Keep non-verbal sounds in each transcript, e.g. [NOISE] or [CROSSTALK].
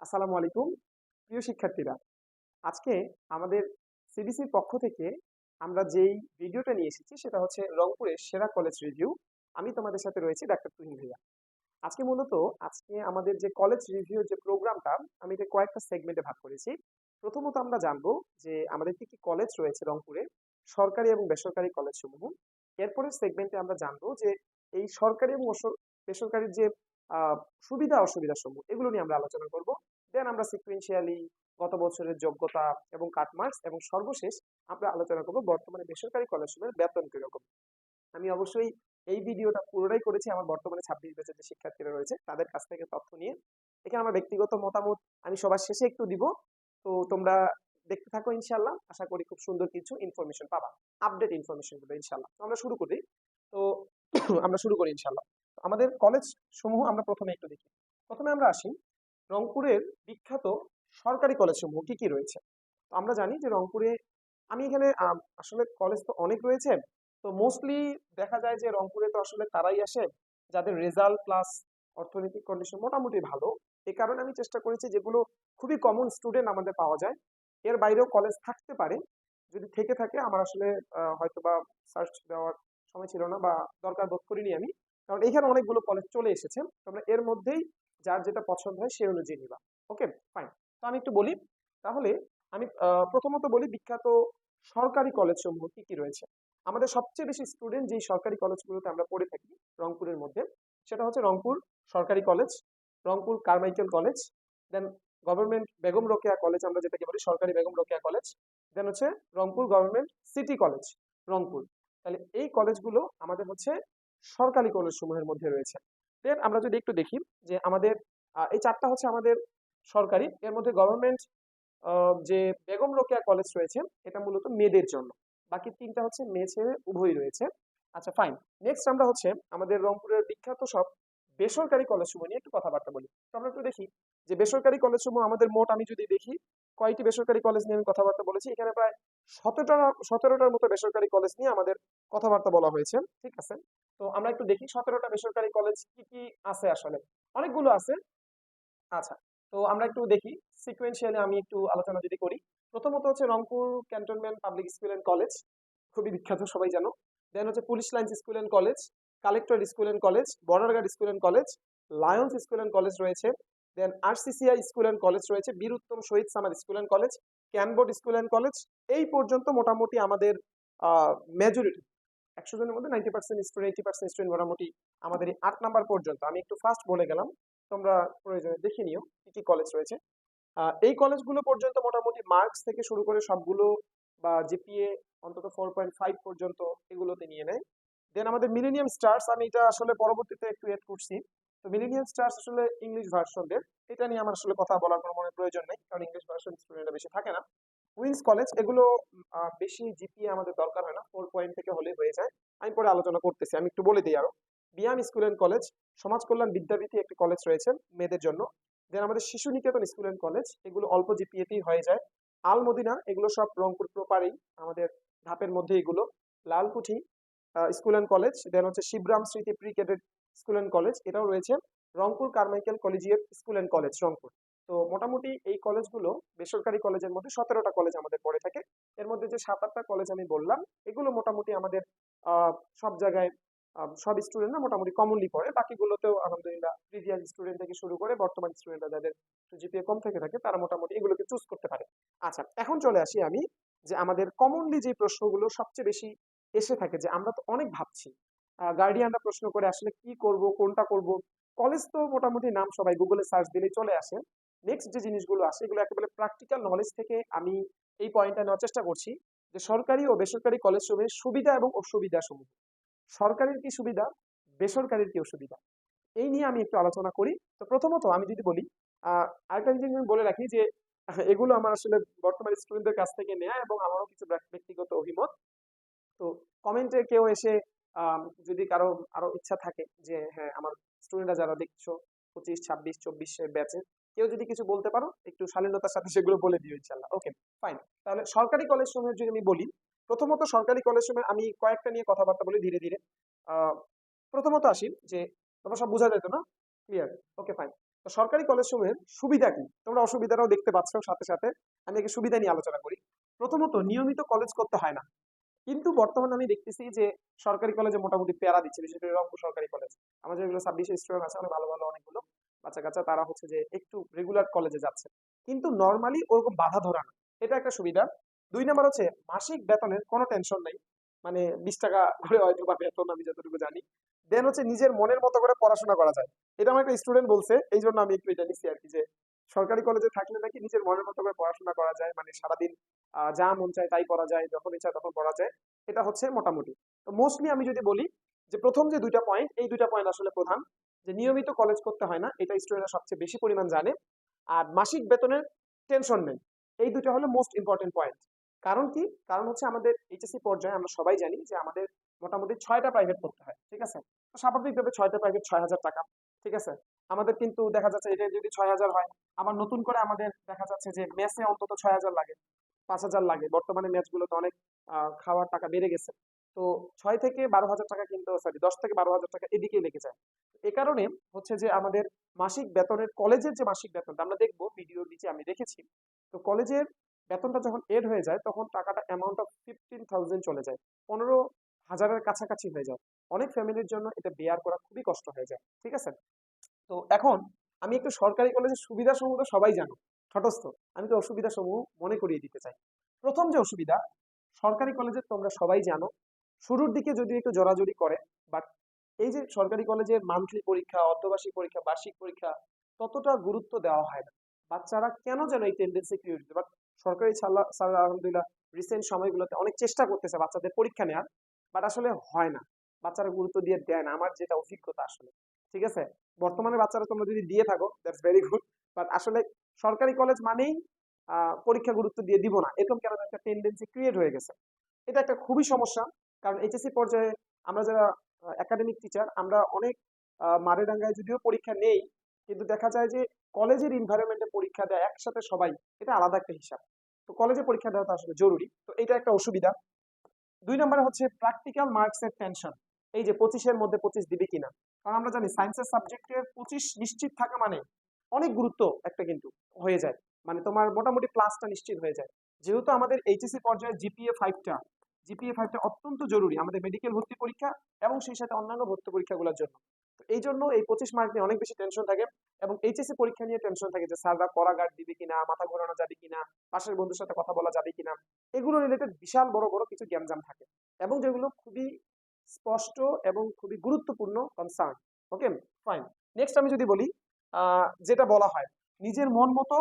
আসসালামু আলাইকুম, প্রিয় শিক্ষার্থীরা। আজকে আমাদের সিবিসির পক্ষ থেকে আমরা যেই ভিডিওটা নিয়ে এসেছি সেটা হচ্ছে রংপুরের সেরা কলেজ রিভিউ আমি তোমাদের সাথে রয়েছি ডাক্তার তুহিন ভাইয়া। আজকে মূলত আজকে আমাদের যে কলেজ রিভিউ যে প্রোগ্রামটা, আমি এটা কয়েকটা সেগমেন্টে ভাগ করেছি। প্রথমত আমরা জানব যে আমাদের কি কি কলেজ রয়েছে রংপুরে, সরকারি এবং বেসরকারি কলেজ সমূহ। এরপরের সেগমেন্টে আমরা জানব যে এই সরকারি এবং বেসরকারির যে সুবিধা অসুবিধা সমূহ, এগুলো নিয়ে আমরা আলোচনা করব। দেন আমরা সিকুয়েন্সিয়ালি গত বছরের যোগ্যতা এবং কাটমার্কস এবং সর্বশেষ আমরা আলোচনা করব বর্তমানে বেসরকারি কলেজসমূহের বেতন কীরকম। আমি অবশ্যই এই ভিডিওটা পুরোটাই করেছি, আমার বর্তমানে ছাব্বিশ ব্যাচের যে শিক্ষার্থীরা রয়েছে, তাদের কাছ থেকে তথ্য নিয়ে। এখানে আমার ব্যক্তিগত মতামত আমি সবার শেষে একটু দিব। তো তোমরা দেখতে থাকো ইনশাল্লাহ আশা করি খুব সুন্দর কিছু ইনফরমেশন পাবা। আপডেট ইনফরমেশনগুলো ইনশাল্লাহ আমরা শুরু করি। তো [CLEARS THROAT] আমরা শুরু করি ইনশাল্লাহ আমাদের কলেজ সমূহ আমরা প্রথমে একটু দেখি। প্রথমে আমরা আসি রংপুরের বিখ্যাত সরকারি কলেজ সমূহ, কি কি রয়েছে? আমরা জানি যে রংপুরে, আমি এখানে আসলে কলেজ তো অনেক রয়েছে, তো মোস্টলি দেখা যায় যে রংপুরে তো আসলে তারাই আসে যাদের রেজাল্ট প্লাস অর্থনৈতিক কন্ডিশন মোটামুটি ভালো। এ কারণে আমি চেষ্টা করেছি যেগুলো খুবই কমন স্টুডেন্ট আমাদের পাওয়া যায়। এর বাইরেও কলেজ থাকতে পারে, যদি থেকে থাকে, আমার আসলে হয়তো বা সার্চ দেওয়ার সময় ছিল না বা দরকার বোধ করিনি আমি। কারণ এখানে অনেকগুলো কলেজ চলে এসেছে, তোমরা এর মধ্যেই যার যেটা পছন্দ হয় সেই অনুযায়ী নিবা ওকে ফাইন তো আমি একটু বলি, তাহলে আমি প্রথমত বলি বিখ্যাত সরকারি কলেজ সমূহ কি কি রয়েছে? আমাদের সবচেয়ে বেশি স্টুডেন্ট যেই সরকারি কলেজগুলোতে আমরা পড়ে থাকি রংপুরের মধ্যে, সেটা হচ্ছে রংপুর সরকারি college Rangpur Carmichael college then government Begum Rokeya college আমরা যেটাকে বলি সরকারি বেগম রোকেয়া কলেজ দেন হচ্ছে Rangpur government city college Rangpur. তাহলে এই কলেজগুলো আমাদের হচ্ছে সরকারি কলেজ সমূহের মধ্যে রয়েছে। দেন আমরা যদি একটু দেখি যে আমাদের এই চারটা হচ্ছে আমাদের সরকারি। এর মধ্যে গভর্নমেন্ট যে বেগম রোকেয়া কলেজ রয়েছে, এটা মূলত মেয়েদের জন্য। বাকি তিনটা হচ্ছে মেয়ে ছেলে, উভয়ই রয়েছে। আচ্ছা ফাইন নেক্সট আমরা হচ্ছে আমাদের রংপুরের বিখ্যাত সব বেসরকারি কলেজ সমূহ নিয়ে একটু কথাবার্তা বলি। তো আমরা একটু দেখি যে বেসরকারি কলেজ সমূহ আমাদের মোট আমি যদি দেখি, কয়টি বেসরকারি কলেজ নিয়ে আমি কথাবার্তা বলেছি? এখানে প্রায় সতেরোটা, সতেরোটার মতো বেসরকারি কলেজ নিয়ে আমাদের কথাবার্তা বলা হয়েছে। ঠিক আছে? তো আমরা একটু দেখি সতেরোটা বেসরকারি কলেজ কি কি আছে আসলে। অনেকগুলো আছে। আচ্ছা তো আমরা একটু দেখি। সিকুয়েন্সিয়ালি আমি একটু আলোচনা যদি করি। প্রথমত হচ্ছে Rangpur cantonment public school and college খুবই বিখ্যাত, সবাই জানো। দেন হচ্ছে police lines school and college collector school and college border guard school and college lions school and college রয়েছে। Then RCCI school and college রয়েছে Bir Uttam Shahid Samar school and college ক্যানবোর্ড school and college এই পর্যন্ত মোটামুটি আমাদের majority একশো জনের মধ্যে ninety percent student eighty percent student মোটামুটি আমাদের এই আট নাম্বার পর্যন্ত। আমি একটু ফার্স্ট বলে গেলাম, তোমরা প্রয়োজনে দেখে নিও কি কি কলেজ রয়েছে। এই কলেজগুলো পর্যন্ত মোটামুটি মার্কস থেকে শুরু করে সবগুলো বা জিপিএ অন্তত ফোর পয়েন্ট ফাইভ পর্যন্ত এগুলোতে নিয়ে নেয়। দেন আমাদের মিলেনিয়াম স্টার্স আমি এটা আসলে পরবর্তীতে একটু এড করছি। তো মিলেনিয়াম স্টার্স আসলে ইংলিশ ভার্সনদের এটা নিয়ে আমার আসলে কথা বলার কোনো মনে প্রয়োজন নেই, কারণ ইংলিশ ভার্সন স্টুডেন্টরা বেশি থাকে না। উইন্স কলেজ এগুলো বেশি জিপিএ আমাদের দরকার হয় না ফোর পয়েন্ট থেকে হলে হয়ে যায়। আমি পরে আলোচনা করতেছি, আমি একটু বলে দিই আরও। বিয়াম স্কুল অ্যান্ড কলেজ সমাজ কল্যাণ বিদ্যাপীঠে একটি কলেজ রয়েছে মেয়েদের জন্য। দেন আমাদের শিশু নিকেতন স্কুল অ্যান্ড কলেজ এগুলো অল্প জিপিএতেই হয়ে যায়। আল মদিনা এগুলো সব রংপুর প্রপারেই আমাদের ধাপের মধ্যে এগুলো। Lalkuthi school and college then হচ্ছে Shibram Smriti pre cadet school and college এটাও রয়েছে। Rangpur Carmichael collegiate school and college Rangpur. তো মোটামুটি এই কলেজগুলো বেসরকারি কলেজের মধ্যে সতেরোটা কলেজ আমাদের পড়ে থাকে। এর মধ্যে যে সাত আটটা কলেজ আমি বললাম, এগুলো মোটামুটি আমাদের সব জায়গায় সব স্টুডেন্টরা মোটামুটি কমনলি পড়ে। বাকিগুলোতেও আলহামদুলিল্লাহ প্রিভিয়াস স্টুডেন্ট থেকে শুরু করে বর্তমান স্টুডেন্টরা যাদের জিপিএ কম থেকে থাকে, তারা মোটামুটি এগুলোকে চুজ করতে পারে। আচ্ছা এখন চলে আসি আমি যে আমাদের কমনলি যে প্রশ্নগুলো সবচেয়ে বেশি এসে থাকে যে আমরা তো অনেক ভাবছি গার্ডিয়ানরা প্রশ্ন করে আসলে কি করব, কোনটা করব? কলেজ তো মোটামুটি নাম সবাই গুগলে সার্চ দিলেই চলে আসে। নেক্সট যে জিনিসগুলো আসে এগুলো একেবারে প্র্যাকটিক্যাল নলেজ থেকে আমি এই পয়েন্টটা নেওয়ার চেষ্টা করছি যে সরকারি ও বেসরকারি কলেজ সমূহের সুবিধা এবং অসুবিধা সমূহ। সরকারির কি সুবিধা? বেসরকারির কি অসুবিধা? এই নিয়ে আমি একটু আলোচনা করি। তো প্রথমত আমি যদি বলি আরেকটা জিনিস আমি বলে রাখি যে, এগুলো আমার আসলে বর্তমান স্টুডেন্টদের কাছ থেকে নেয়া এবং আমারও কিছু ব্যক্তিগত অভিমত। তো কমেন্টে কেউ এসে যদি কারও আরও ইচ্ছা থাকে যে হ্যাঁ আমার স্টুডেন্টরা যারা দেখছ, পঁচিশ, ছাব্বিশ, চব্বিশের ব্যাচে কেউ যদি কিছু বলতে পারো, একটু শালীনতার সাথে সেগুলো বলে দিও ইনশাল্লাহ ওকে ফাইন তাহলে সরকারি কলেজ সমূহের যদি আমি বলি, প্রথমত সরকারি কলেজ সমূহে আমি কয়েকটা নিয়ে কথাবার্তা বলি ধীরে ধীরে। প্রথমত আসি যে, তোমরা সব বোঝা যেত না? ক্লিয়ার ওকে ফাইন তো সরকারি কলেজ সমূহের সুবিধা কি? তোমরা অসুবিধাটাও দেখতে পাচ্ছ সাথে সাথে। আমি আগে সুবিধা নিয়ে আলোচনা করি। প্রথমত, নিয়মিত কলেজ করতে হয় না। কিন্তু বর্তমানে আমি দেখতেছি যে, সরকারি কলেজে মোটামুটি প্যারা দিচ্ছে। বিশেষ করে রংপুর সরকারি কলেজ আমাদের যেগুলো ছাব্বিশে স্টুডেন্ট আছে, অনেক ভালো ভালো অনেকগুলো। বাচ্চা কাচ্চা তারা হচ্ছে যে একটু রেগুলার কলেজে যাচ্ছে। কিন্তু নর্মালি ওরকম বাধা ধরা না। এটা একটা সুবিধা। দুই নাম্বার হচ্ছে, মাসিক বেতনের কোনো টেনশন নেই। মানে বিশ টাকা করে হয়তো বা বেতন, আমি যতটুকু জানি। দেন হচ্ছে নিজের মনের মতো করে পড়াশোনা করা যায়। এটা আমার একটা স্টুডেন্ট বলছে এই জন্য আমি একটু এটা নিচ্ছি আর কি যে, সরকারি কলেজে থাকলে নাকি নিজের মনের মতো করে পড়াশোনা করা যায়। মানে সারাদিন যা মন চায় তাই পড়া যায়, যখন ইচ্ছা তখন পড়া যায়। এটা হচ্ছে মোটামুটি। তো মোস্টলি আমি যদি বলি যে, প্রথম যে দুইটা পয়েন্ট এই দুইটা পয়েন্ট আসলে প্রধান। যে নিয়মিত কলেজ করতে হয় না, এটা স্টুডেন্টরা সবচেয়ে বেশি পরিমাণ জানে। আর মাসিক বেতনের টেনশন নেই। এই দুটো হলো মোস্ট ইম্পর্টেন্ট পয়েন্ট কারণ কি? কারণ হচ্ছে আমাদের এইচএসসি পর্যায়ে আমরা সবাই জানি যে আমাদের মোটামুটি ছয়টা প্রাইভেট পড়তে হয়, ঠিক আছে? তো স্বাভাবিকভাবে ছয়টা প্রাইভেট ছয় হাজার টাকা, ঠিক আছে? আমাদের কিন্তু দেখা যাচ্ছে এটা যদি ছয় হাজার হয়, আবার নতুন করে আমাদের দেখা যাচ্ছে যে মেসে অন্তত ছয় হাজার লাগে, পাঁচ হাজার লাগে। বর্তমানে ম্যাচগুলোতে অনেক খাওয়ার টাকা বেড়ে গেছে। তো ছয় থেকে বারো হাজার টাকা কিন্তু সরি দশ থেকে বারো হাজার টাকা এদিকেই লেগে যায়। এ কারণে হচ্ছে যে আমাদের মাসিক বেতনের, কলেজের যে মাসিক বেতনটা আমরা দেখব, ভিডিওর নিচে আমি দেখেছি তো কলেজের বেতনটা যখন এড হয়ে যায়, তখন টাকাটা অ্যামাউন্ট অফ ফিফটিন থাউজেন্ড চলে যায়। পনেরো হাজারের কাছাকাছি হয়ে যায়। অনেক ফ্যামিলির জন্য এটা বেয়ার করা খুবই কষ্ট হয়ে যায়। ঠিক আছে? তো এখন আমি একটু সরকারি কলেজের সুবিধা সমূহ তো সবাই জানো তটস্থ আমি তো অসুবিধা সমূহ মনে করিয়ে দিতে চাই। প্রথম যে অসুবিধা, সরকারি কলেজের তোমরা সবাই জানো, শুরুর দিকে যদি একটু জোরাজুরি করে বাট এই যে সরকারি কলেজের মান্থলি পরীক্ষা, অর্ধবার্ষিক পরীক্ষা, বার্ষিক পরীক্ষা, ততটা গুরুত্ব দেওয়া হয় না। বাচ্চারা কেন যেন এই টেন্ডেন্সি ক্রিয়েট হচ্ছে? বাট সরকারি স্যার আলহামদুলিল্লাহ রিসেন্ট সময়গুলোতে অনেক চেষ্টা করতেছে বাচ্চাদের পরীক্ষা নেওয়ার বাট আসলে হয় না। বাচ্চারা গুরুত্ব দিয়ে দেয় না। আমার যেটা অভিজ্ঞতা আসলে, ঠিক আছে? বর্তমানে বাচ্চারা তোমরা যদি দিয়ে থাকো দ্যাটস ভেরি গুড বাট আসলে সরকারি কলেজ মানেই পরীক্ষা গুরুত্ব দিয়ে দিব না। এরকম কেন একটা টেন্ডেন্সি ক্রিয়েট হয়ে গেছে? এটা একটা খুবই সমস্যা, কারণ এইচএসসি পর্যায়ে আমরা যারা একাডেমিক টিচার আমরা অনেক মারেডাঙ্গায় যদিও পরীক্ষা নেই, কিন্তু দেখা যায় যে কলেজের ইনভায়রনমেন্টে পরীক্ষা দেয় একসাথে সবাই, এটা আলাদা একটা হিসাব। তো কলেজে পরীক্ষা দেওয়াটা আসলে জরুরি, তো এটা একটা অসুবিধা। দুই নম্বরে হচ্ছে প্র্যাকটিক্যাল মার্কসের টেনশন এই যে পঁচিশের মধ্যে পঁচিশ দিবে কিনা। কারণ আমরা জানি সায়েন্সের সাবজেক্টের পঁচিশ নিশ্চিত থাকা মানে অনেক গুরুত্ব একটা কিন্তু হয়ে যায়। মানে তোমার মোটামুটি প্লাসটা নিশ্চিত হয়ে যায়। যেহেতু আমাদের এইচএসসি পর্যায়ে জিপিএ ফাইভটা জিপিএ ফাইভটা অত্যন্ত জরুরি আমাদের মেডিকেল ভর্তি পরীক্ষা এবং সেই সাথে অন্যান্য ভর্তি পরীক্ষাগুলোর জন্য। এই জন্য এই পঁচিশ মার্ক নিয়ে অনেক বেশি টেনশন থাকে এবং এইচএসসি পরীক্ষা নিয়ে টেনশন থাকে যে স্যাররা কড়া গার্ড দিবে কিনা, মাথা ঘোরানো যাবে কিনা, পাশের বন্ধুর সাথে কথা বলা যাবে কিনা, এগুলো রিলেটেড বিশাল বড় বড় কিছু গ্যামজাম থাকে এবং যেগুলো খুবই স্পষ্ট এবং খুবই গুরুত্বপূর্ণ কনসার্ন ওকে ফাইন নেক্সট আমি যদি বলি যেটা বলা হয়, নিজের মন মতো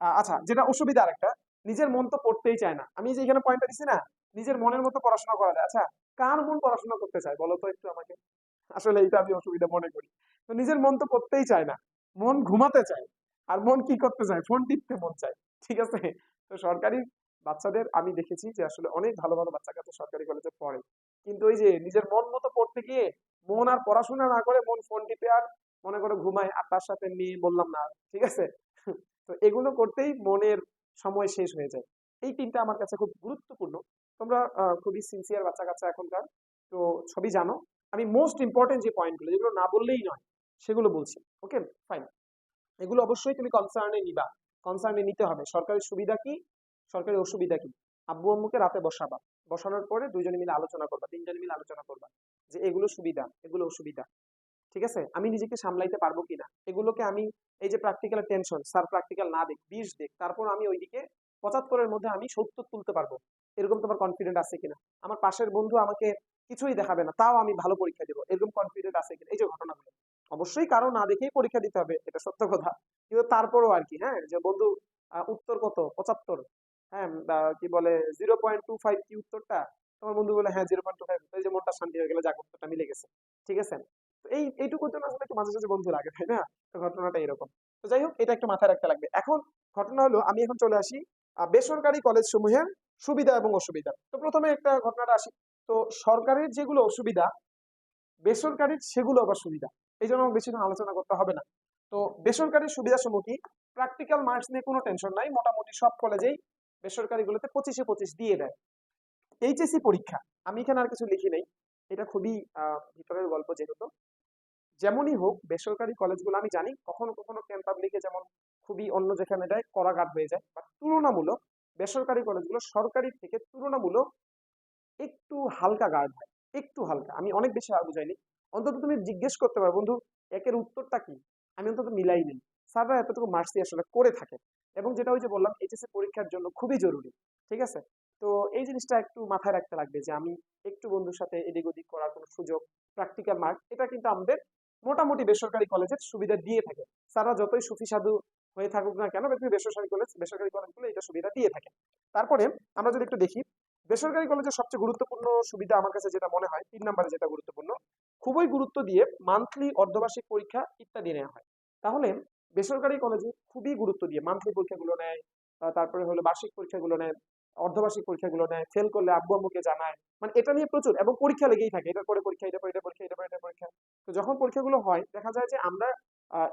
আচ্ছা যেটা অসুবিধা আরেকটা, নিজের মন তো পড়তেই চায় না। আমি যে এখানে পয়েন্টটা দিছি না নিজের মনের মতো পড়াশোনা করা যায়। আচ্ছা কার মন পড়াশোনা করতে চায়? বলো তো একটু আমাকে। আসলে এটা আমি অসুবিধা মনে করি। তো নিজের মন তো পড়তেই চায় না। মন ঘুমাতে চায়। আর মন কি করতে চায়? ফোন টিপতে মন চায়। ঠিক আছে? তো সরকারি বাচ্চাদের আমি দেখেছি যে আসলে অনেক ভালো ভালো বাচ্চা কাচ্চা সরকারি কলেজে পড়ে। কিন্তু ওই যে নিজের মন মতো পড়তে গিয়ে মন আর পড়াশোনা না করে মন ফোন টিপে আর মনে করে ঘুমায়। আর তার সাথে মেয়ে বললাম না। ঠিক আছে? তো এগুলো করতেই মনের সময় শেষ হয়ে যায়। এই তিনটা আমার কাছে খুব গুরুত্বপূর্ণ। তোমরা খুবই সিনসিয়ার বাচ্চা কাচ্চা এখনকার, তো সবই জানো। আমি মোস্ট ইম্পর্টেন্ট যে পয়েন্টগুলো যেগুলো না বললেই নয়, সেগুলো বলছি ওকে ফাইন এগুলো অবশ্যই তুমি কনসার্নে নিবা। কনসার্নে নিতে হবে। সরকারি সুবিধা কি? সরকারি অসুবিধা কি? আব্বু আম্মুকে রাতে বসাবা। বসানোর পরে দুজনে মিলে আলোচনা করবা, তিনজনে মিলে আলোচনা করবা যে এগুলো সুবিধা, এগুলো অসুবিধা। ঠিক আছে? আমি নিজেকে সামলাইতে পারব কিনা? এগুলোকে আমি, এই যে প্র্যাকটিক্যাল টেনশন স্যার প্র্যাকটিক্যাল না দেখ বিশ দেখ, তারপর আমি ওইদিকে পঁচাত্তরের মধ্যে আমি সত্তর তুলতে পারব। এরকম তোমার কনফিডেন্ট আছে কিনা? আমার পাশের বন্ধু আমাকে কিছুই দেখাবে না, তাও আমি ভালো পরীক্ষা দেবো। এরকম কনফিডেন্ট আছে কিনা? এই যে ঘটনাগুলো। অবশ্যই কারও না দেখেই পরীক্ষা দিতে হবে, এটা সত্য কথা। কিন্তু তারপরও আর কি হ্যাঁ? যে বন্ধু উত্তর কত? পঁচাত্তর। হ্যাঁ কি বলে জিরো পয়েন্ট টু ফাইভ কি উত্তরটা? তোমার বন্ধু বলে হ্যাঁ জিরো পয়েন্ট টু ফাইভ যে মনটা শান্তি হয়ে গেলে, যাক, উত্তরটা মিলে গেছে। ঠিক আছে? এই, এইটুকুর জন্য আসলে একটু মাঝে মাঝে বন্ধু লাগে, তাই না? তো ঘটনাটা এরকম। তো যাই হোক, এটা একটু মাথায় রাখতে লাগবে। এখন ঘটনা হলো, আমি এখন চলে আসি বেসরকারি কলেজ সমূহের সুবিধা এবং অসুবিধা। তো প্রথমে একটা ঘটনাটা আসি। তো সরকারের যেগুলো অসুবিধা, বেসরকারির সেগুলো আবার সুবিধা। এই জন্য বেশি আলোচনা করতে হবে না। তো বেসরকারি সুবিধা সমূহ কি প্র্যাকটিক্যাল মার্কস নিয়ে কোনো টেনশন নাই। মোটামুটি সব কলেজেই বেসরকারিগুলোতে পঁচিশে পঁচিশ দিয়ে দেয়। এইচএসসি পরীক্ষা, আমি এখানে আর কিছু লিখি নাই। এটা খুবই ভিতরের গল্প যেহেতু। যেমনই হোক, বেসরকারি কলেজগুলো আমি জানি, কখনো কখনো ক্যান পাবলিকে যেমন খুবই অন্য যেখানে দেয় করাঘাত হয়ে যায়। বা তুলনামূলক বেসরকারি কলেজগুলো সরকারি থেকে তুলনামূলক একটু হালকা গার্ড একটু হালকা। আমি অনেক বেশি আর বুঝাইনি। অন্তত তুমি জিজ্ঞেস করতে পারো, বন্ধু, একের উত্তরটা কি? আমি অন্তত মিলাই নেই। স্যাররা এতটুকু মার্কসই আসলে করে থাকে। এবং যেটা ওই যে বললাম এইচএসসি পরীক্ষার জন্য খুবই জরুরি। ঠিক আছে? তো এই জিনিসটা একটু মাথায় রাখতে লাগবে যে আমি একটু বন্ধুর সাথে এদিক ওদিক করার কোনো সুযোগ প্র্যাকটিক্যাল মার্ক এটা কিন্তু আমাদের মোটামুটি বেসরকারি কলেজের সুবিধা দিয়ে থাকে। স্যাররা যতই সুফিসাধু হয়ে থাকুক না কেন কিন্তু বেসরকারি কলেজ বেসরকারি কলেজগুলো এটা সুবিধা দিয়ে থাকে। তারপরে আমরা যদি একটু দেখি, বেসরকারি কলেজের সবচেয়ে গুরুত্বপূর্ণ সুবিধা আমার কাছে যেটা মনে হয়, তিন নম্বরে যেটা গুরুত্বপূর্ণ, খুবই গুরুত্ব দিয়ে মান্থলি অর্ধবার্ষিক পরীক্ষা ইত্যাদি নেওয়া হয়। তাহলে বেসরকারি কলেজে খুবই গুরুত্ব দিয়ে মান্থলি পরীক্ষাগুলো নেয় তারপরে হলো বার্ষিক পরীক্ষাগুলো নেয়, অর্ধবার্ষিক পরীক্ষাগুলো নেয় ফেল করলে আব্বু আম্মুকে জানায় মানে এটা নিয়ে প্রচুর, এবং পরীক্ষা লেগেই থাকে, এটার পরে পরীক্ষা এটা পরে এটা পরীক্ষা এটা পরে এটা পরীক্ষা। তো যখন পরীক্ষাগুলো হয়, দেখা যায় যে আমরা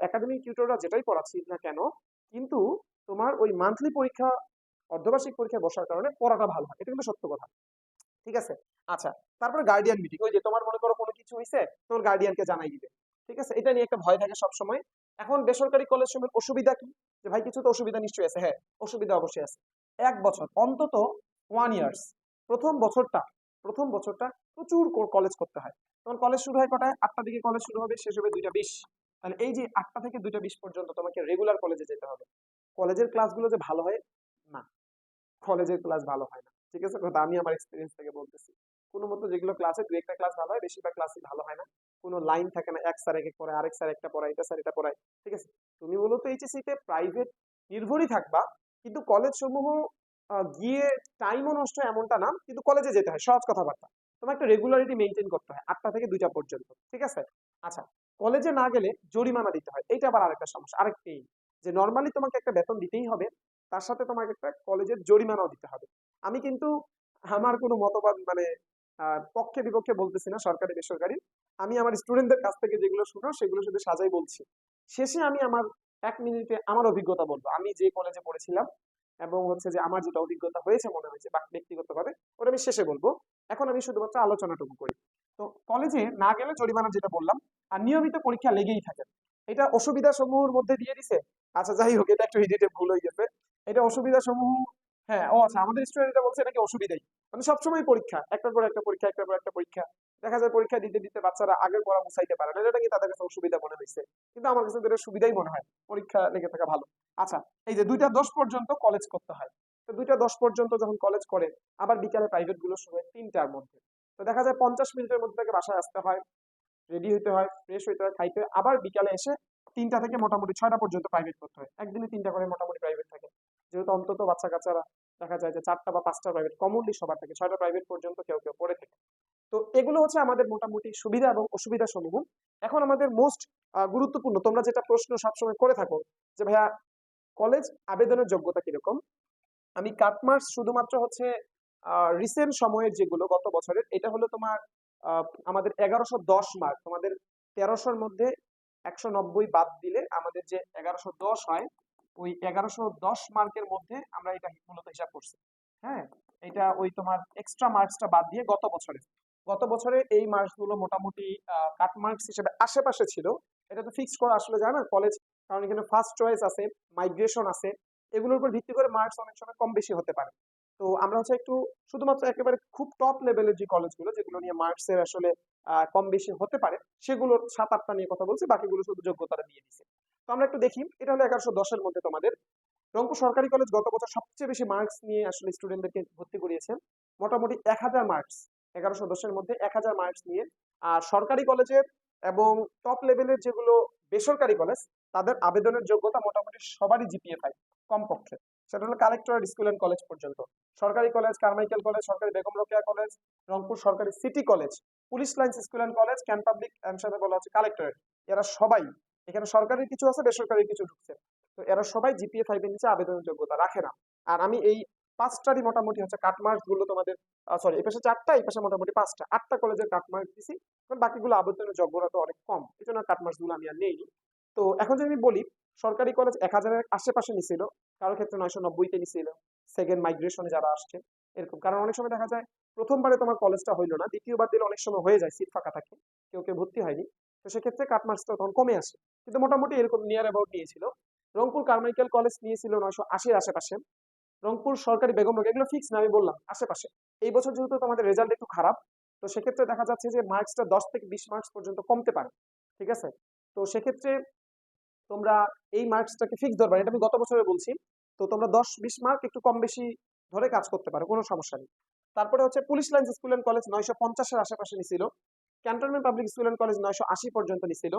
একাডেমিক টিউটররা যেটাই পড়াচ্ছি না কেন, কিন্তু তোমার ওই মান্থলি পরীক্ষা, অর্ধবার্ষিক পরীক্ষায় বসার কারণে পড়াটা ভালো হয়। এটা কিন্তু সত্য কথা। ঠিক আছে? আচ্ছা তারপরে গার্ডিয়ান মিটিং ওই যে তোমার মনে করো কোনো কিছু হয়েছে তোমার গার্ডিয়ানকে জানাই দিবে। ঠিক আছে? এটা নিয়ে একটা ভয় থাকে সবসময়। এখন বেসরকারি কলেজ সময় অসুবিধা কি? যে ভাই, কিছু তো অসুবিধা নিশ্চয়ই আছে। হ্যাঁ অসুবিধা অবশ্যই আছে। এক বছর, অন্তত ওয়ান ইয়ার্স প্রথম বছরটা প্রথম বছরটা প্রচুর কলেজ করতে হয়। তখন কলেজ শুরু হয় কটায়? আটটা দিকে কলেজ শুরু হবে, শেষ হবে দুইটা, বিশ। তাহলে এই যে আটটা থেকে দুইটা বিশ পর্যন্ত তোমাকে রেগুলার কলেজে যেতে হবে। কলেজের ক্লাসগুলো যে ভালো হয়, না। কলেজের ক্লাস ভালো হয় না। ঠিক আছে? কথা আমি আমার এক্সপিরিয়েন্স থেকে বলতেছি। কোনো মতো যেগুলো ক্লাসে দু একটা ক্লাস ভালো হয়, বেশিরভাগ ক্লাসই ভালো হয় না। কোনো লাইন থাকে না, এক স্যার এক পড়ায়, আরেক স্যার একটা পড়ায়, এটা স্যার এটা পড়ায়। ঠিক আছে? তুমি মূলত এইচএসসি তে প্রাইভেট নির্ভরই থাকবা, কিন্তু কলেজ সমূহ গিয়ে টাইমও নষ্ট এমনটা না, কিন্তু কলেজে যেতে হয়, সহজ কথাবার্তা। তোমার একটা রেগুলারিটি মেনটেন করতে হয়, আটটা থেকে দুইটা পর্যন্ত। ঠিক আছে? আচ্ছা কলেজে না গেলে জরিমানা দিতে হয়। এটা আবার আরেকটা সমস্যা। আরেকটাই যে নর্মালি তোমাকে একটা বেতন দিতেই হবে, তার সাথে তোমাকে একটা কলেজের জরিমানাও দিতে হবে। আমি কিন্তু আমার কোনো মতবাদ মানে পক্ষে বিপক্ষে বলতেছি না, সরকারি বেসরকারি। আমি আমার স্টুডেন্টদের কাছ থেকে যেগুলো শুনো, সেগুলো শুধু সাজাই বলছি। শেষে আমি আমার এক মিনিটে আমার অভিজ্ঞতা বলব। আমি যে কলেজে পড়েছিলাম এবং হচ্ছে যে আমার যেটা অভিজ্ঞতা হয়েছে মনে হয়েছে বা ব্যক্তিগতভাবে, ওটা আমি শেষে বলব। এখন আমি শুধুমাত্র আলোচনাটুকু করি। তো কলেজে না গেলে জরিমানা যেটা বললাম আর নিয়মিত পরীক্ষা লেগেই থাকে। এটা অসুবিধা সমূহের মধ্যে দিয়ে দিছে। আচ্ছা যাই হোক, এটা একটু এডিটে ভুল হয়ে গেছে। এটা অসুবিধা সমূহ হ্যাঁ ও আচ্ছা আমাদের স্টুডেন্ট এটা বলছে নাকি অসুবিধাই? মানে সবসময় পরীক্ষা, একটার পর একটা পরীক্ষা, একটার পর একটা পরীক্ষা। দেখা যায় পরীক্ষা দিতে দিতে বাচ্চারা আগের পড়া মুছাইতে পারে না। এটা কি তাদের কাছে অসুবিধা মনে হয়েছে কিন্তু আমার কাছে এটা সুবিধাই মনে হয়। পরীক্ষা লেগে থাকা ভালো। আচ্ছা এই যে দুইটা দশ পর্যন্ত কলেজ করতে হয়। তো দুইটা দশ পর্যন্ত যখন কলেজ করে, আবার বিকালে প্রাইভেটগুলো শুরু হয় তিনটার মধ্যে। তো দেখা যায় পঞ্চাশ মিনিটের মধ্যে তাকে বাসায় আসতে হয়। রেডি হতে হয় ফ্রেশ হইতে হয়, খাইতে আবার বিকালে এসে তিনটা থেকে মোটামুটি ছয়টা পর্যন্ত প্রাইভেট করতে হয়। একদিনে তিনটা করে মোটামুটি প্রাইভেট থাকে। যেহেতু অন্তত বাচ্চা কাচ্চারা দেখা যায় যে চারটা বা পাঁচটা প্রাইভেট কমনলি সবার থাকে ছয়টা প্রাইভেট পর্যন্ত কেউ কেউ পড়ে থাকে। তো এগুলো হচ্ছে আমাদের মোটামুটি সুবিধা এবং অসুবিধা সমূহ এখন আমাদের মোস্ট গুরুত্বপূর্ণ, তোমরা যেটা প্রশ্ন সবসময় করে থাকো যে, ভাইয়া কলেজ আবেদনের যোগ্যতা কীরকম? আমি কাটমার্স শুধুমাত্র হচ্ছে রিসেন্ট সময়ের যেগুলো গত বছরের, এটা হলো তোমার আমাদের এগারোশো দশ মার্ক তোমাদের তেরোশোর মধ্যে একশো নব্বই বাদ দিলে আমাদের যে এগারোশো দশ হয়, ওই এগারোশো দশ মার্কের মধ্যে আমরা এটা মূলত হিসাব করছি। হ্যাঁ? এটা ওই তোমার এক্সট্রা মার্কসটা বাদ দিয়ে গত বছরে। গত বছরে এই মার্কসগুলো মোটামুটি কাট মার্কস হিসেবে আশেপাশে ছিল। এটা তো ফিক্স করা আসলে যায় না কলেজ কারণ এখানে ফার্স্ট চয়েস আছে মাইগ্রেশন আছে। এগুলোর উপর ভিত্তি করে মার্কস অনেক সময় কম বেশি হতে পারে। তো আমরা হচ্ছে একটু শুধুমাত্র একেবারে খুব টপ লেভেলের যে কলেজগুলো যেগুলো নিয়ে মার্কসের আসলে কম বেশি হতে পারে, সেগুলোর সাত আটটা নিয়ে কথা বলছি, বাকিগুলো শুধু যোগ্যতাটা দিয়ে দিছে। তো আমরা একটু দেখি, এটা হলো এগারোশো দশের মধ্যে তোমাদের। রংপুর সরকারি কলেজ গত বছর সবচেয়ে বেশি মার্কস নিয়ে আসলে স্টুডেন্টদেরকে ভর্তি করিয়েছেন মোটামুটি এক হাজার মার্কস এগারোশো দশের মধ্যে এক হাজার মার্কস নিয়ে। আর সরকারি কলেজের এবং টপ লেভেলের যেগুলো বেসরকারি কলেজ তাদের আবেদনের যোগ্যতা মোটামুটি সবারই জিপিএ ফাইভ কমপক্ষে। সেটা হলো কালেক্টরেট স্কুল অ্যান্ড কলেজ পর্যন্ত। সরকারি কলেজ, কারমাইকেল কলেজ, সরকারি বেগম রোকেয়া কলেজ, রংপুর সরকারি city college, police lines school and college, cant public and সাথে বলা হচ্ছে কালেক্টরেট। এরা সবাই, এখানে সরকারি কিছু আছে বেসরকারি কিছু ঢুকছে। তো এরা সবাই জিপিএ ফাইভ এর নিচে আবেদনের যোগ্যতা রাখে না। আর আমি এই পাঁচটারই মোটামুটি হচ্ছে কাটমার্কগুলো তোমাদের সরি এই পাশে চারটা, এই পাশে মোটামুটি পাঁচটা। আটটা কলেজের কাটমার্ক দিছি বাকিগুলো আবেদনের যোগ্যতা তো অনেক কম। এই জন্য কাটমার্কসগুলো আমি আর নেইনি। তো এখন যদি আমি বলি, সরকারি কলেজ এক হাজারের আশেপাশে নিছিল কারোর ক্ষেত্রে নয়শো নব্বইতে নিছিল সেকেন্ড মাইগ্রেশনে যারা আসছে, এরকম। কারণ অনেক সময় দেখা যায়, প্রথমবারে তোমার কলেজটা হইল না, দ্বিতীয়বার দিলে অনেক সময় হয়ে যায় সিট ফাঁকা থাকে, কেউ কেউ ভর্তি হয়নি। তো সেক্ষেত্রে কাট মার্কসটা তখন কমে আসে। কিন্তু মোটামুটি এরকম নিয়ার অ্যাবাউট নিয়েছিল। রংপুর কারমাইকেল কলেজ নিয়েছিল নয়শো আশির আশেপাশে। রংপুর সরকারি বেগম রোগ এগুলো ফিক্স না, আমি বললাম, আশেপাশে। এই বছর যেহেতু তোমাদের রেজাল্ট একটু খারাপ, তো সেক্ষেত্রে দেখা যাচ্ছে যে মার্কসটা দশ থেকে বিশ মার্কস পর্যন্ত কমতে পারে। ঠিক আছে? তো সেক্ষেত্রে তোমরা এই মার্কসটাকে ফিক্স ধরবা এটা আমি গত বছরে বলছি। তো তোমরা দশ বিশ মার্ক একটু কম বেশি ধরে কাজ করতে পারো, কোনো সমস্যা নেই। তারপরে হচ্ছে police lines school and college নয়শো পঞ্চাশের আশেপাশে নিছিল। Cantonment public school and college নয়শো আশি পর্যন্ত নিছিল।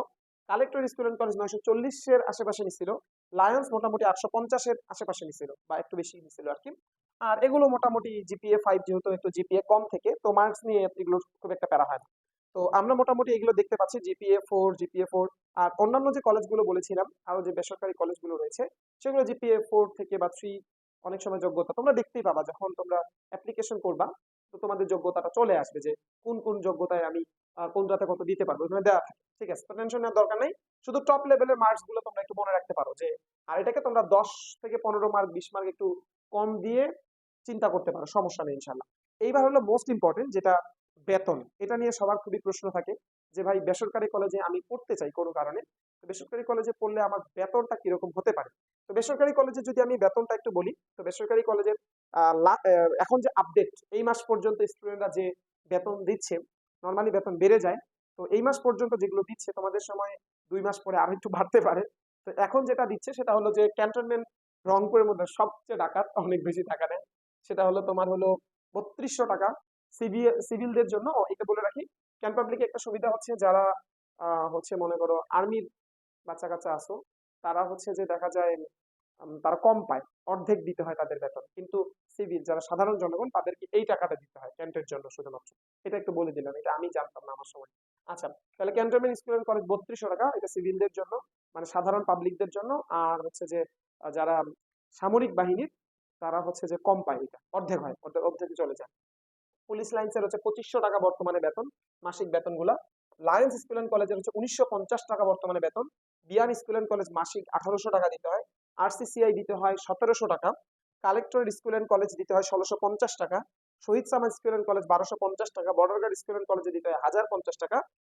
কালেক্টর স্কুল অ্যান্ড কলেজ নয়শো চল্লিশের আশেপাশে নিছিল। লায়ন্স মোটামুটি আটশো পঞ্চাশের আশেপাশে নিছিল, বা একটু বেশি নিছিল আর কি। আর এগুলো মোটামুটি জিপিএ ফাইভ যেহেতু একটু জিপিএ কম থেকে, তো মার্কস নিয়ে এগুলো খুব একটা প্যারা হয় না। তো আমরা মোটামুটি এগুলো দেখতে পাচ্ছি জিপিএ ফোর জিপিএ ফোর আর অন্যান্য যে কলেজগুলো বলেছিলাম আরও যে বেসরকারি কলেজগুলো রয়েছে, সেগুলো জিপিএ ফোর থেকে বা থ্রি অনেক সময় যোগ্যতা তোমরা দেখতেই পাবা, যখন তোমরা অ্যাপ্লিকেশন করবা, তো তোমাদের যোগ্যতাটা চলে আসবে যে কোন কোন যোগ্যতায় আমি কোনটাতে কত দিতে পারব ওখানে দেওয়া থাকে, ঠিক আছে? তো টেনশন নেওয়ার দরকার নেই, শুধু টপ লেভেলের মার্কসগুলো তোমরা একটু মনে রাখতে পারো যে, আর এটাকে তোমরা দশ থেকে পনেরো মার্ক বিশ মার্ক একটু কম দিয়ে চিন্তা করতে পারো, সমস্যা নেই ইনশাল্লাহ এইবার হলো মোস্ট ইম্পর্টেন্ট যেটা বেতন। এটা নিয়ে সবার খুবই প্রশ্ন থাকে যে, ভাই, বেসরকারি কলেজে আমি পড়তে চাই কোনো কারণে? বেসরকারি কলেজে পড়লে আমার বেতনটা কীরকম হতে পারে? তো বেসরকারি কলেজে যদি আমি বেতনটা একটু বলি, তো বেসরকারি কলেজের এখন যে আপডেট এই মাস পর্যন্ত স্টুডেন্টরা যে বেতন দিচ্ছে নর্মালি বেতন বেড়ে যায়, তো এই মাস পর্যন্ত যেগুলো দিচ্ছে, তোমাদের সময় দুই মাস পরে আরও একটু বাড়তে পারে। তো এখন যেটা দিচ্ছে, সেটা হলো যে ক্যান্টনমেন্ট রংপুরের মধ্যে সবচেয়ে ডাকাত, অনেক বেশি টাকা নেয় সেটা হলো তোমার হলো বত্রিশশো টাকা সিভিলদের জন্য এটা বলে রাখি ক্যাম্প পাবলিকে একটা সুবিধা হচ্ছে যারা হচ্ছে মনে করো আর্মির বাচ্চা কাচ্চা আসো, তারা হচ্ছে যে দেখা যায় তারা কম পায়, অর্ধেক দিতে হয় তাদের বেতন। কিন্তু সিভিল যারা সাধারণ জনগণ, তাদেরকে এই টাকাটা দিতে হয় ক্যান্টের জন্য শুধুমাত্র। এটা একটু বলে দিলাম, এটা আমি জানতাম না আমার সময়। আচ্ছা তাহলে ক্যান্টনমেন্ট স্কুল অ্যান্ড কলেজ বত্রিশশো টাকা, এটা সিভিলদের জন্য মানে সাধারণ পাবলিকদের জন্য, আর হচ্ছে যে যারা সামরিক বাহিনীর, তারা হচ্ছে যে কম পায় এটা, অর্ধেক হয়, অর্ধেক, অর্ধেকে চলে যায়। পুলিশ লাইন্সের হচ্ছে পঁচিশশো টাকা বর্তমানে বেতন, মাসিক বেতনগুলা। লায়ন্স স্কুল অ্যান্ড কলেজের হচ্ছে উনিশশো পঞ্চাশ টাকা বর্তমানে বেতন। বিয়ান স্কুল অ্যান্ড কলেজ মাসিক আঠারোশো টাকা দিতে হয়। আরসিসিআই দিতে হয় সতেরোশো টাকা। কালেক্টর স্কুল অ্যান্ড কলেজ দিতে হয় ষোলোশো পঞ্চাশ টাকা। শহীদ সামা স্কুল অ্যান্ড কলেজ বারোশো পঞ্চাশ টাকা। বর্ডার গার্ড স্কুল অ্যান্ড কলেজে দিতে হয় হাজার পঞ্চাশ টাকা।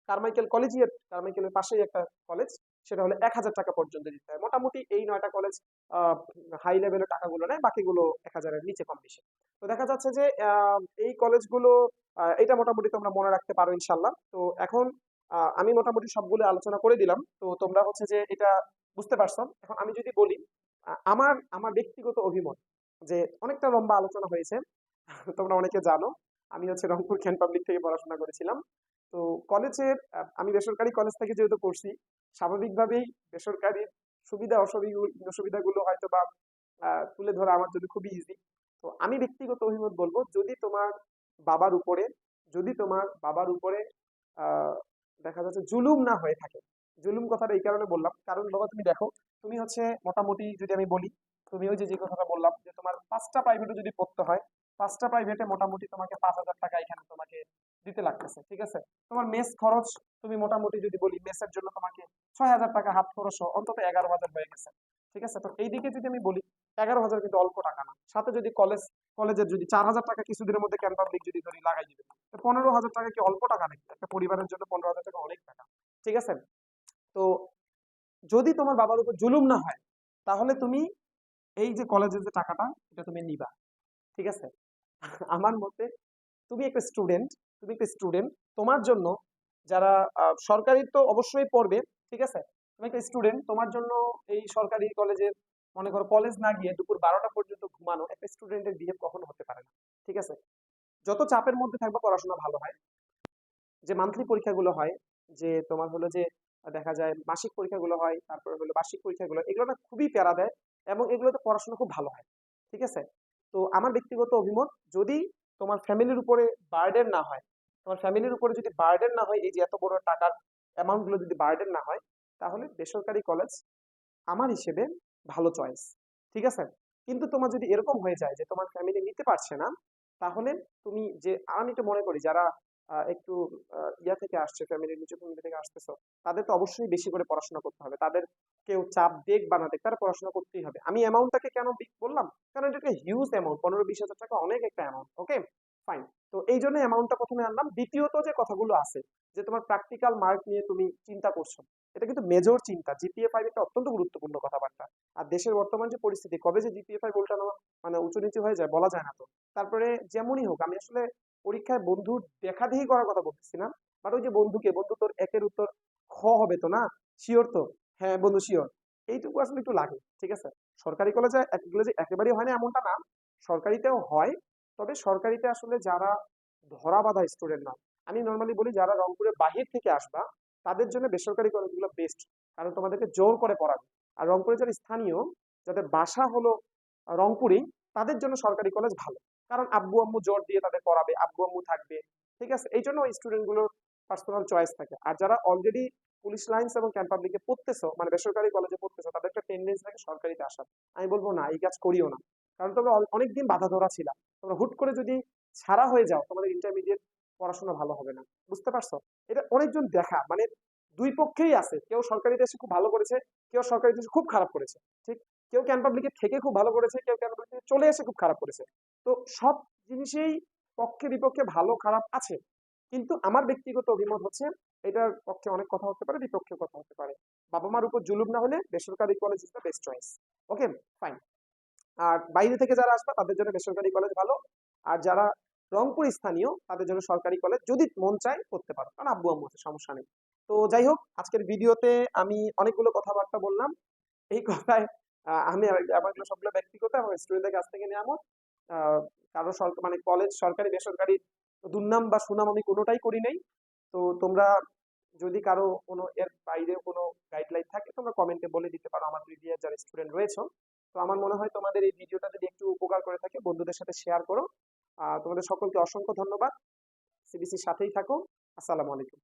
কারমাইকেল কলেজিয়েট, কারমাইকেলের পাশেই একটা কলেজ, সেটা হলে এক হাজার টাকা পর্যন্ত দিতে হয়। মোটামুটি এই নয়টা কলেজ হাই লেভেলের টাকাগুলো নেয়, বাকিগুলো এক হাজারের নিচে কম বেশি। তো দেখা যাচ্ছে যে এই কলেজগুলো এটা মোটামুটি তোমরা মনে রাখতে পারো ইনশাল্লাহ। তো এখন আমি মোটামুটি সবগুলো আলোচনা করে দিলাম। তো তোমরা হচ্ছে যে, এটা বুঝতে পারছ। এখন আমি যদি বলি আমার আমার ব্যক্তিগত অভিমত যে, অনেকটা লম্বা আলোচনা হয়েছে, [LAUGHS] তোমরা অনেকে জানো। আমি হচ্ছে রংপুর খ্যান পাবলিক থেকে পড়াশোনা করেছিলাম। তো কলেজের আমি বেসরকারি কলেজ থেকে যেহেতু পড়ছি, স্বাভাবিকভাবেই বেসরকারি সুবিধা, অসুবিধা, অসুবিধাগুলো হয়তো বা তুলে ধরা আমার জন্য খুবই ইজি তো আমি ব্যক্তিগত অভিমত বলব, যদি তোমার বাবার উপরে, যদি তোমার বাবার উপরে দেখা যাচ্ছে জুলুম না হয়ে থাকে, জুলুম কথাটা এই কারণে বললাম, কারণ বাবা তুমি দেখো, তুমি হচ্ছে মোটামুটি যদি আমি বলি তুমি ওই যে যে কথাটা বললাম যে, তোমার পাঁচটা প্রাইভেটে যদি পড়তে হয়, পাঁচটা প্রাইভেটে মোটামুটি তোমাকে পাঁচ হাজার টাকা এখানে তোমাকে দিতে লাগতেছে, ঠিক আছে? তোমার মেস খরচ তুমি মোটামুটি যদি বলি, মেসের জন্য তোমাকে ছয় হাজার টাকা হাত খরচ অন্তত এগারো হাজার হয়ে গেছে, ঠিক আছে? তো এইদিকে যদি আমি বলি এগারো হাজার কিন্তু অল্প টাকা না। সাথে যদি কলেজ কলেজের যদি চার হাজার টাকা কিছুদিনের মধ্যে ক্যান পাবলিক যদি ধরি লাগাই দিবে। তো পনেরো হাজার টাকা কি অল্প টাকা নাকি? একটা পরিবারের জন্য পনেরো হাজার টাকা অনেক টাকা। ঠিক আছে? তো যদি তোমার বাবার উপর জুলুম না হয়, তাহলে তুমি এই যে কলেজের যে টাকাটা, এটা তুমি নিবা। ঠিক আছে? আমার মতে তুমি একটা স্টুডেন্ট তুমি একটা স্টুডেন্ট তোমার জন্য যারা সরকারি তো অবশ্যই পড়বে। ঠিক আছে? তুমি একটা স্টুডেন্ট তোমার জন্য এই সরকারি কলেজের মনে করো কলেজ না গিয়ে দুপুর বারোটা পর্যন্ত ঘুমানো একটা স্টুডেন্টের বিহেভ কখনো হতে পারে না, ঠিক আছে? যত চাপের মধ্যে থাকবে পড়াশোনা ভালো হয়, যে মান্থলি পরীক্ষাগুলো হয়, যে তোমার হলো যে দেখা যায় মাসিক পরীক্ষাগুলো হয়, তারপরে হলো বার্ষিক পরীক্ষাগুলো, এগুলো না খুবই প্যারা দেয় এবং এগুলোতে পড়াশোনা খুব ভালো হয়, ঠিক আছে? তো আমার ব্যক্তিগত অভিমত, যদি তোমার ফ্যামিলির উপরে বার্ডেন না হয়, তোমার ফ্যামিলির উপরে যদি বার্ডেন না হয়, এই যে এত বড় টাকার অ্যামাউন্টগুলো যদি বার্ডেন না হয়, তাহলে বেসরকারি কলেজ আমার হিসেবে ভালো চয়েস ঠিক আছে? কিন্তু তোমার যদি এরকম হয়ে যায় যে তোমার ফ্যামিলি নিতে পারছে না, তাহলে তুমি যে, আমি তো মনে করি যারা একটু ইয়া থেকে আসছে ফ্যামিলির নিচু ফ্যামিলি থেকে আসতেছো, তাদের তো অবশ্যই বেশি করে পড়াশোনা করতে হবে। তাদের কেউ চাপ দেখ বা না দেখ তারা পড়াশোনা করতেই হবে। আমি অ্যামাউন্টটাকে কেন বললাম? কারণ এটা একটা হিউজ অ্যামাউন্ট পনেরো বিশ হাজার টাকা অনেক একটা অ্যামাউন্ট ওকে ফাইন তো এই জন্য অ্যামাউন্টটা প্রথমে আনলাম। দ্বিতীয়ত যে কথাগুলো আছে, যে তোমার প্র্যাকটিক্যাল মার্ক নিয়ে তুমি চিন্তা করছ, এটা কিন্তু মেজর চিন্তা। জিপিএ ফাইভ একটা অত্যন্ত গুরুত্বপূর্ণ কথাবার্তা। আর দেশের বর্তমান যে পরিস্থিতি, কবে যে জিপিএ ফাইভ উল্টানো মানে উঁচু নিচু হয়ে যায় বলা যায় না তো। তারপরে যেমনই হোক, আমি আসলে পরীক্ষায় বন্ধু দেখাদেখি করার কথা বলতেছি না বাট ওই যে বন্ধুকে, বন্ধু তোর একের উত্তর খ হবে তো না? শিওর তো? হ্যাঁ বন্ধু শিওর এইটুকু আসলে একটু লাগে, ঠিক আছে? সরকারি কলেজে একেবারেই হয় না এমনটা না। সরকারিতেও হয় তবে সরকারিতে আসলে যারা ধরা বাঁধা স্টুডেন্ট না, আমি নর্মালি বলি যারা রংপুরের বাহির থেকে আসবা, তাদের জন্য বেসরকারি কলেজগুলো বেস্ট কারণ তোমাদেরকে জোর করে পড়াবে। আর রংপুরে যারা স্থানীয়, যাদের বাসা হলো রংপুরেই, তাদের জন্য সরকারি কলেজ ভালো। কারণ আব্বু আম্মু জোর দিয়ে তাদের পড়াবে, আব্বু আম্মু থাকবে, ঠিক আছে? এই জন্য ওই স্টুডেন্টগুলোর পার্সোনাল চয়েস থাকে। আর যারা অলরেডি পুলিশ লাইন্স এবং ক্যাম্প পাবলিকে পড়তেছো মানে বেসরকারি কলেজে পড়তেছো, তাদের একটা টেন্ডেন্সি থাকে সরকারিতে আসার। আমি বলব না, এই কাজ করিও না। কারণ তোমরা অনেকদিন বাধা ধরা ছিল। তোমরা হুট করে যদি ছাড়া হয়ে যাও, তোমাদের ইন্টারমিডিয়েট পড়াশোনা ভালো হবে না। বুঝতে পারছ? এটা অনেকজন দেখা মানে দুই পক্ষেই আছে। কেউ সরকারিতে এসে খুব ভালো করেছে, কেউ সরকারিতে এসে খুব খারাপ করেছে। ঠিক? কেউ ক্যাম্প পাবলিকে থেকে খুব ভালো করেছে, কেউ ক্যাম্প পাবলিকে চলে এসে খুব খারাপ করেছে। তো সব জিনিসেই পক্ষে বিপক্ষে ভালো, খারাপ আছে। কিন্তু আমার ব্যক্তিগত অভিমত হচ্ছে, এটার পক্ষে অনেক কথা হতে পারে বিপক্ষে কথা হতে পারে। বাবা মার উপর জুলুম না হলে বেসরকারি college is the best choice okay fine আর বাইরে থেকে যারা আসবে, তাদের জন্য বেসরকারি কলেজ ভালো। আর যারা রংপুর স্থানীয়, তাদের জন্য সরকারি কলেজ যদি মন চায় করতে পারো। কারণ আব্বু আম্মু আছে, সমস্যা নেই। তো যাই হোক, আজকের ভিডিওতে আমি অনেকগুলো কথাবার্তা বললাম। এই কথায় আমি আমার এগুলো সবগুলো ব্যক্তিগত, এবং স্টুডেন্টদের কাছ থেকে নেওয়া কারও সরকার মানে কলেজ সরকারি, বেসরকারি দুর্নাম বা সুনাম আমি কোনোটাই করি নাই। তো তোমরা যদি কারও কোনো, এর বাইরে কোনো গাইডলাইন থাকে, তোমরা কমেন্টে বলে দিতে পারো। আমার প্রিভিয়াস যারা স্টুডেন্ট রয়েছে। তো আমার মনে হয় তোমাদের এই ভিডিওটা যদি একটু উপকার করে থাকে, বন্ধুদের সাথে শেয়ার করো। আর তোমাদের সকলকে অসংখ্য ধন্যবাদ। সিবিসির সাথেই থাকো। আসসালামু আলাইকুম।